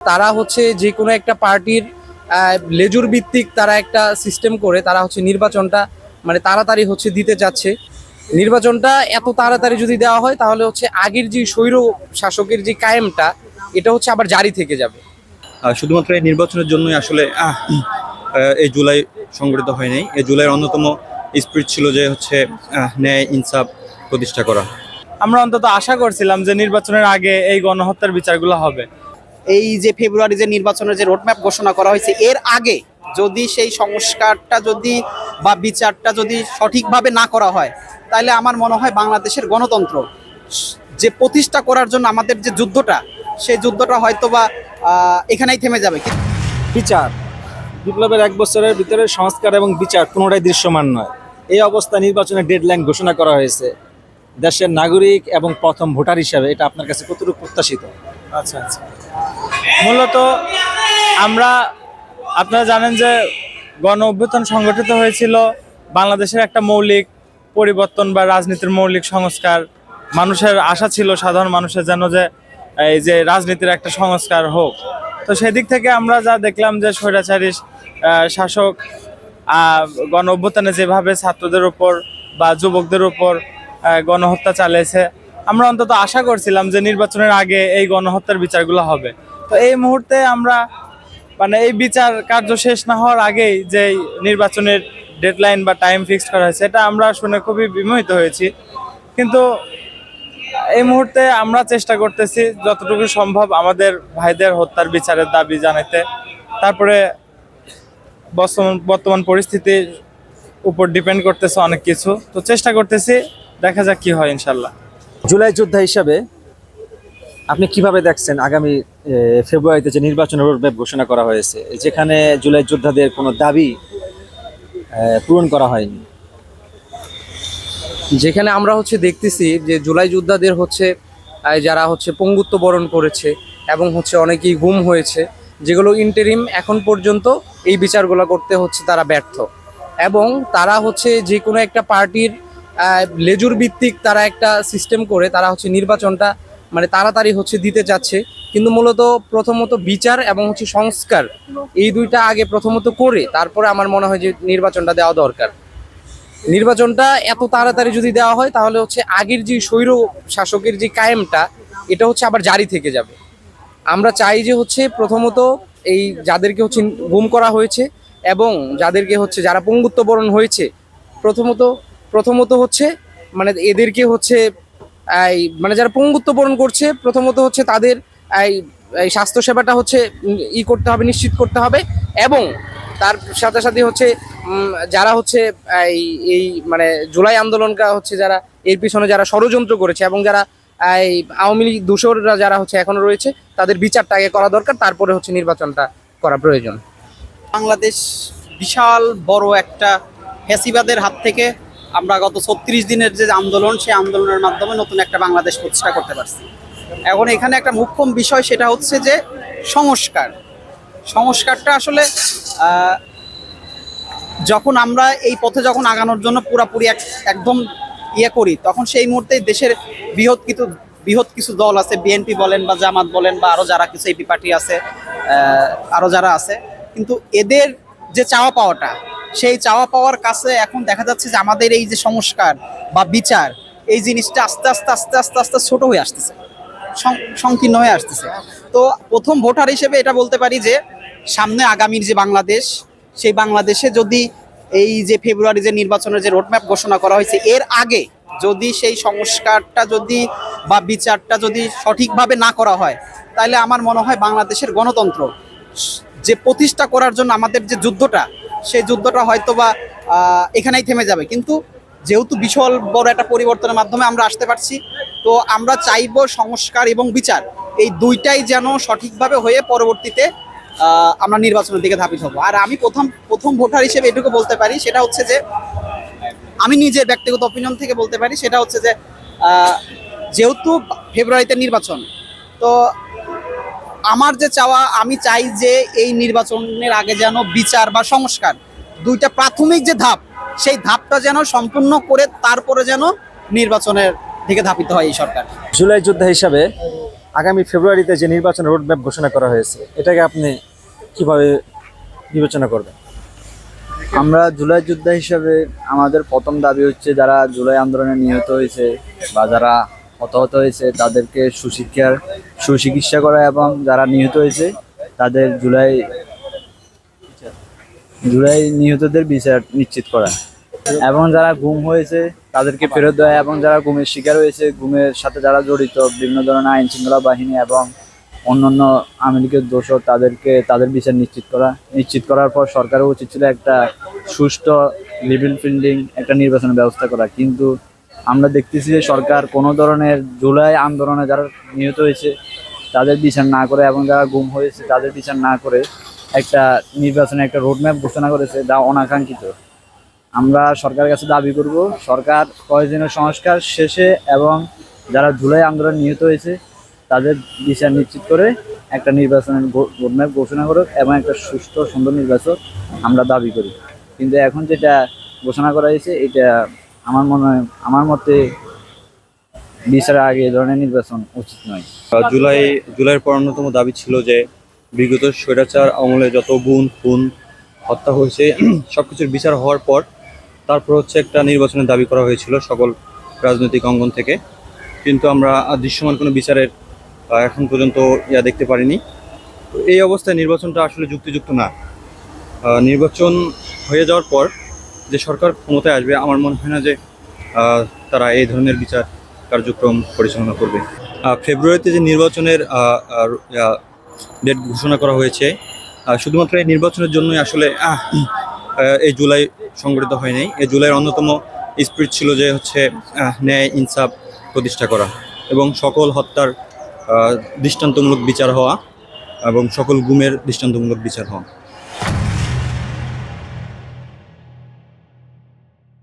তারা হচ্ছে যে কোনো একটা পার্টির লেজুর ভিত্তিক তারা একটা সিস্টেম করে তারা হচ্ছে নির্বাচনটা মানে তাড়াতাড়ি হচ্ছে দিতে চাচ্ছে নির্বাচনটা এত তাড়াতাড়ি যদি দেওয়া হয় তাহলে হচ্ছে আগের যে স্বৈর শাসকের যে কায়েমটা এটা হচ্ছে আবার জারি থেকে যাবে। শুধুমাত্র এই নির্বাচনের জন্যই আসলে এই জুলাই সংগঠিত হয় নাই এই জুলাইয়ের অন্যতম স্পিরিট ছিল যে হচ্ছে আহ, ন্যায় ইনসাফ প্রতিষ্ঠা করা। আমরা অন্তত আশা করছিলাম যে নির্বাচনের আগে এই গণহত্যার বিচারগুলো হবে। এই যে ফেব্রুয়ারি যে নির্বাচনের যে রোডম্যাপ ঘোষণা করা হয়েছে, এর আগে যদি সেই সংস্কারটা যদি বা বিচারটা যদি সঠিকভাবে না করা হয়, তাহলে আমার মনে হয় বাংলাদেশের গণতন্ত্র যে প্রতিষ্ঠা করার জন্য আমাদের যে যুদ্ধটা, সেই যুদ্ধটা হয়তো বা এখানেই থেমে যাবে। বিচার, বিপ্লবের এক বছরের ভিতরে সংস্কার এবং বিচার কোনোটাই দৃশ্যমান নয়। এই অবস্থা নির্বাচনের ডেডলাইন ঘোষণা করা হয়েছে। দেশের নাগরিক এবং প্রথম ভোটার হিসাবে এটা আপনার কাছে কতটুকু প্রত্যাশিত? আচ্ছা আচ্ছা। মূলত আমরা, আপনারা জানেন যে গণ অভ্যুত্থান সংগঠিত হয়েছিল বাংলাদেশের একটা মৌলিক পরিবর্তন বা রাজনীতির মৌলিক সংস্কার। মানুষের আশা ছিল, সাধারণ মানুষের যেন যে এই যে রাজনীতির একটা সংস্কার হোক। তো সেদিক থেকে আমরা যা দেখলাম যে স্বৈরাচারী শাসক গণ অভ্যুত্থানে যেভাবে ছাত্রদের উপর বা যুবকদের উপর গণহত্যা চালিয়েছে আমরা অন্তত আশা করছিলাম যে নির্বাচনের আগে এই গণহত্যার বিচারগুলো হবে। তো এই মুহূর্তে আমরা মানে এই বিচার কার্য শেষ না হওয়ার আগেই যে নির্বাচনের ডেডলাইন বা টাইম ফিক্সড করা হয়েছে, এটা আমরা শুনে খুবই বিমোহিত হয়েছি। কিন্তু এই মুহূর্তে আমরা চেষ্টা করতেছি যতটুকু সম্ভব আমাদের ভাইদের হত্যার বিচারের দাবি জানাতে তারপরে বর্তমান বর্তমান পরিস্থিতির উপর ডিপেন্ড করতেছে অনেক কিছু। তো চেষ্টা করতেছি, দেখা যাক কি হয় ইনশাল্লাহ। জুলাই যোদ্ধা হিসাবে আপনি কীভাবে দেখছেন আগামী ফেব্রুয়ারিতে যে নির্বাচনের রোডম্যাপ ঘোষণা করা হয়েছে, যেখানে জুলাই যোদ্ধাদের কোনো দাবি পূরণ করা হয়নি? যেখানে আমরা হচ্ছে দেখতেছি যে জুলাই যোদ্ধাদের হচ্ছে যারা হচ্ছে পঙ্গুত্ব বরণ করেছে এবং হচ্ছে অনেকেই গুম হয়েছে, যেগুলো ইন্টারিম এখন পর্যন্ত এই বিচারগুলো করতে হচ্ছে তারা ব্যর্থ। এবং তারা হচ্ছে যে কোনো একটা পার্টির লেজুর ভিত্তিক তারা একটা সিস্টেম করে, তারা হচ্ছে নির্বাচনটা মানে তাড়াতাড়ি হচ্ছে দিতে চাচ্ছে। কিন্তু মূলত প্রথমত বিচার এবং হচ্ছে সংস্কার, এই দুইটা আগে প্রথমত করে, তারপরে আমার মনে হয় যে নির্বাচনটা দেওয়া দরকার। নির্বাচনটা এত তাড়াতাড়ি যদি দেওয়া হয়, তাহলে হচ্ছে আগের যে স্বৈর শাসকের যে কায়েমটা, এটা হচ্ছে আবার জারি থেকে যাবে। আমরা চাই যে হচ্ছে প্রথমত এই যাদেরকে হচ্ছে গুম করা হয়েছে এবং যাদেরকে হচ্ছে যারা পঙ্গুত্ব বরণ হয়েছে, প্রথমত প্রথমত হচ্ছে মানে এদেরকে হচ্ছে, এই মানে যারা পঙ্গুত্ব বরণ করছে, প্রথমত হচ্ছে তাদের, এই এই স্বাস্থ্যসেবাটা হচ্ছে ই করতে হবে, নিশ্চিত করতে হবে। এবং তার সাথে সাথে হচ্ছে যারা হচ্ছে, এই এই মানে জুলাই আন্দোলনটা হচ্ছে যারা, এর পিছনে যারা ষড়যন্ত্র করেছে এবং যারা, এই, আওয়ামী লীগ দূষররা যারা হচ্ছে এখনও রয়েছে, তাদের বিচারটা আগে করা দরকার, তারপরে হচ্ছে নির্বাচনটা করা প্রয়োজন। বাংলাদেশ বিশাল বড় একটা ফ্যাসিবাদের হাত থেকে আমরা গত ছত্রিশ দিনের যে আন্দোলন, সেই আন্দোলনের মাধ্যমে নতুন একটা বাংলাদেশ প্রতিষ্ঠা করতে পারছি। এখন এখানে একটা মুখ্য বিষয়, সেটা হচ্ছে যে সংস্কার। সংস্কারটা আসলে যখন আমরা এই পথে যখন আগানোর জন্য পুরাপুরি এক, একদম ইয়ে করি, তখন সেই মুহূর্তে দেশের বৃহৎ কিছু বৃহৎ কিছু দল আছে বিএনপি বলেন বা জামাত বলেন বা আরও যারা কিছু এপি পার্টি আছে আরও যারা আছে, কিন্তু এদের যে চাওয়া পাওয়াটা সেই চাওয়া পাওয়ার কাছে এখন দেখা যাচ্ছে যে আমাদের এই যে সংস্কার বা বিচার, এই জিনিসটা আস্তে আস্তে আস্তে আস্তে আস্তে ছোট হয়ে আসতেছে সংকীর্ণ হয়ে আসতেছে। তো প্রথম ভোটার হিসেবে এটা বলতে পারি যে সামনে আগামীর যে বাংলাদেশ, সেই বাংলাদেশে যদি এই যে ফেব্রুয়ারি যে নির্বাচনের যে রোডম্যাপ ঘোষণা করা হয়েছে, এর আগে যদি সেই সংস্কারটা যদি বা বিচারটা যদি সঠিকভাবে না করা হয়, তাহলে আমার মনে হয় বাংলাদেশের গণতন্ত্র, যে প্রতিষ্ঠা করার জন্য আমাদের যে যুদ্ধটা সেই যুদ্ধটা হয়তো বা এখানেই থেমে যাবে। কিন্তু যেহেতু বিশাল বড় একটা পরিবর্তনের মাধ্যমে আমরা আসতে পারছি, তো আমরা চাইব সংস্কার এবং বিচার। এই দুইটাই যেন সঠিকভাবে হয়ে পরবর্তীতে আমরা নির্বাচনের দিকে ধাবিত হব। আর আমি প্রথম প্রথম ভোটার হিসেবে এটুকু বলতে পারি, সেটা হচ্ছে যে, আমি নিজের ব্যক্তিগত অপিনিয়ন থেকে বলতে পারি, সেটা হচ্ছে যে যেহেতু ফেব্রুয়ারিতে নির্বাচন, তো আমার যে চাওয়া আমি চাই যে এই নির্বাচনের আগে যেন বিচার বা সংস্কার দুইটা প্রাথমিক যে ধাপ সেই ধাপটা যেন সম্পূর্ণ করে তারপরে যেন নির্বাচনের দিকে ধাপিত হয় এই সরকার। জুলাই যোদ্ধা হিসাবে আগামী ফেব্রুয়ারিতে যে নির্বাচন রোডম্যাপ ঘোষণা করা হয়েছে এটাকে আপনি কীভাবে বিবেচনা করবেন? আমরা জুলাই যোদ্ধা হিসাবে আমাদের প্রথম দাবি হচ্ছে যারা জুলাই আন্দোলনে নিহত হয়েছে বা যারা হতাহত হয়েছে, তাদেরকে সুশিক্ষার সুচিকিৎসা করা এবং যারা নিহত হয়েছে, তাদের জুলাই জুলাই নিহতদের বিচার নিশ্চিত করা। এবং যারা গুম হয়েছে, তাদেরকে ফেরত দেওয়া এবং যারা গুমের শিকার হয়েছে, গুমের সাথে যারা জড়িত, বিভিন্ন ধরনের আইন শৃঙ্খলা বাহিনী এবং অন্যান্য আমেরিকার দোষর তাদেরকে, তাদের বিচার নিশ্চিত করা, নিশ্চিত করার পর সরকারের উচিত ছিল একটা সুষ্ঠু লেভেল ফিল্ডিং একটা নির্বাচনের ব্যবস্থা করা। কিন্তু আমরা দেখতেছি যে সরকার কোনো ধরনের জুলাই আন্দোলনে যারা নিহত হয়েছে, তাদের বিচার না করে এবং যারা গুম হয়েছে, তাদের বিচার না করে একটা নির্বাচনে একটা রোডম্যাপ ঘোষণা করেছে যা অনাকাঙ্ক্ষিত। আমরা সরকারের কাছে দাবি করব, সরকার প্রয়োজনীয় সংস্কার শেষে এবং যারা জুলাই আন্দোলন নিহত হয়েছে, তাদের বিচার নিশ্চিত করে একটা নির্বাচনের রোডম্যাপ ঘোষণা করুক এবং একটা সুস্থ সুন্দর নির্বাচন আমরা দাবি করি। কিন্তু এখন যেটা ঘোষণা করা হয়েছে, এটা আমার মনে হয়, আমার মতে বিচারের আগে এই ধরনের নির্বাচন উচিত নয়। জুলাই, জুলাইয়ের পর অন্যতম দাবি ছিল যে বিগত স্বৈরাচার আমলে যত গুণ খুন, হত্যা হয়েছে, সবকিছুর বিচার হওয়ার পর তারপর হচ্ছে একটা নির্বাচনের দাবি করা হয়েছিল সকল রাজনৈতিক অঙ্গন থেকে। কিন্তু আমরা দৃশ্যমান কোনো বিচারের এখন পর্যন্ত ইয়া দেখতে পারিনি। তো এই অবস্থায় নির্বাচনটা আসলে যুক্তিযুক্ত না। নির্বাচন হয়ে যাওয়ার পর যে সরকার ক্ষমতায় আসবে, আমার মনে হয় না যে তারা এই ধরনের বিচার কার্যক্রম পরিচালনা করবে। ফেব্রুয়ারিতে যে নির্বাচনের ডেট ঘোষণা করা হয়েছে শুধুমাত্র এই নির্বাচনের জন্যই আসলে এই জুলাই সংগঠিত হয়নি এই জুলাইয়ের অন্যতম স্পিরিট ছিল যে হচ্ছে ন্যায় ইনসাফ প্রতিষ্ঠা করা এবং সকল হত্যার দৃষ্টান্তমূলক বিচার হওয়া এবং সকল গুমের দৃষ্টান্তমূলক বিচার হওয়া।